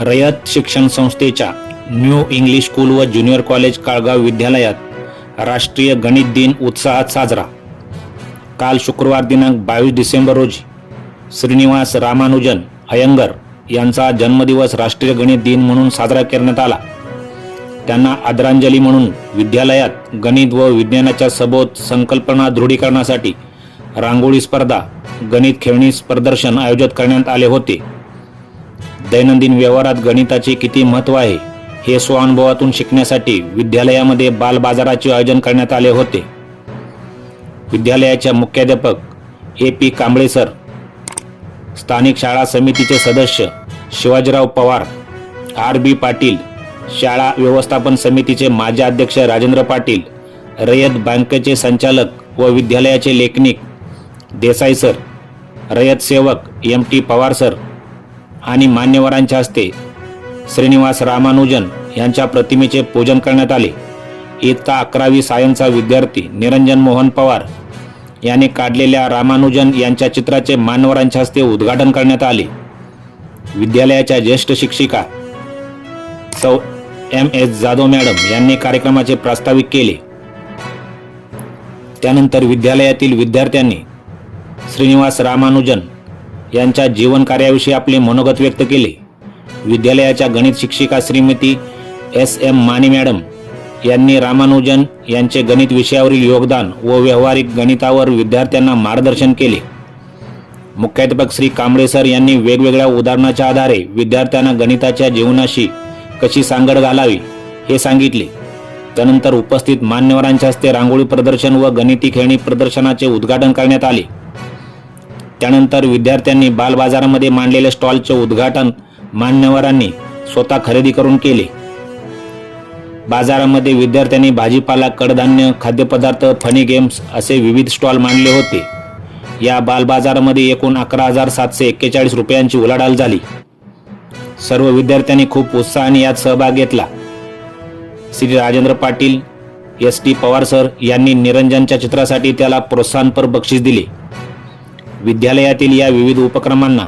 रयत शिक्षण संस्थेच्या new English school व ज्युनियर कॉलेज काळगाव विद्यालयात राष्ट्रीय गणित दिन उत्साहात साजरा. काल शुक्रवार दिनांक बावीस डिसेंबर रोजी श्रीनिवास रामानुजन अयंगर यांचा जन्मदिवस राष्ट्रीय गणित दिन म्हणून साजरा करण्यात आला. त्यांना आदरांजली म्हणून विद्यालयात गणित व विज्ञानाच्या सबोध संकल्पना दृढीकरणासाठी रांगोळी स्पर्धा गणित खेळणी प्रदर्शन आयोजित करण्यात आले होते. दैनंदिन व्यवहारात गणिताचे किती महत्त्व आहे हे स्वानुभवातून शिकण्यासाठी विद्यालयामध्ये बालबाजाराचे आयोजन करण्यात आले होते. विद्यालयाच्या मुख्याध्यापक ए पी कांबळे सर स्थानिक शाळा समितीचे सदस्य शिवाजीराव पवार आर बी पाटील शाळा व्यवस्थापन समितीचे माजी अध्यक्ष राजेंद्र पाटील रयत बँकेचे संचालक व विद्यालयाचे लेखनिक देसाई सर रयत सेवक एम टी पवार सर आणि मान्यवरांच्या हस्ते श्रीनिवास रामानुजन यांच्या प्रतिमेचे पूजन करण्यात आले. इयत्ता अकरावी सायन्सचा विद्यार्थी निरंजन मोहन पवार याने काढलेल्या रामानुजन यांच्या चित्राचे मान्यवरांच्या हस्ते उद्घाटन करण्यात आले. विद्यालयाच्या ज्येष्ठ शिक्षिका सौ एम एस जाधव मॅडम यांनी कार्यक्रमाचे प्रास्ताविक केले. त्यानंतर विद्यालयातील विद्यार्थ्यांनी श्रीनिवास रामानुजन यांच्या जीवन कार्याविषयी आपले मनोगत व्यक्त केले. विद्यालयाच्या गणित शिक्षिका Shrimati S M Mane madam यांनी रामानुजन यांचे गणित विषयावरील योगदान व व्यावहारिक गणितावर विद्यार्थ्यांना मार्गदर्शन केले. मुख्याध्यापक श्री कांबळे सर यांनी वेगवेगळ्या उदाहरणाच्या आधारे विद्यार्थ्यांना गणिताच्या जीवनाशी कशी सांगड घालावी हे सांगितले. त्यानंतर उपस्थित मान्यवरांच्या हस्ते रांगोळी प्रदर्शन व गणिती खेळणी प्रदर्शनाचे उद्घाटन करण्यात आले. त्यानंतर विद्यार्थ्यांनी बालबाजारामध्ये मांडलेल्या स्टॉलचे उद्घाटन मान्यवरांनी स्वतः खरेदी करून केले. बाजारामध्ये विद्यार्थ्यांनी भाजीपाला कडधान्य खाद्यपदार्थ फनी गेम्स असे विविध स्टॉल मांडले होते. या बालबाजारामध्ये एकूण अकरा हजार सातशे एक्केचाळीस रुपयांची उलाढाल झाली. सर्व विद्यार्थ्यांनी खूप उत्साहाने यात सहभाग घेतला. Shri Rajendra Patil S. T. Pawar sir यांनी निरंजनच्या चित्रासाठी त्याला प्रोत्साहनपर बक्षीस दिले. विद्यालयातील या विविध उपक्रमांना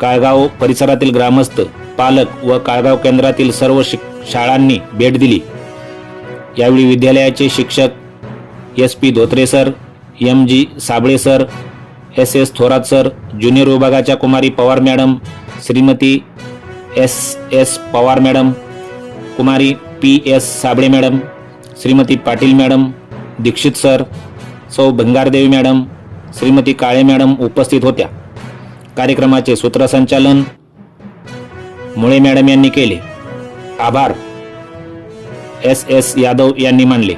काळगाव परिसरातील ग्रामस्थ पालक व काळगाव केंद्रातील सर्व शिक शाळांनी भेट दिली. यावेळी विद्यालयाचे शिक्षक S P Dhotre sir M G Sable sir S S Thorat sir junior विभागाच्या Kumari Pawar madam Shrimati S S Pawar madam Kumari P S Sable madam Shrimati Patil madam Dixit sir सौ Bhangardevi madam Shrimati Kale madam उपस्थित होत्या. कार्यक्रमाचे सूत्रसंचालन मुळे madam यांनी केले. आभार. एस एस यादव यांनी मानले.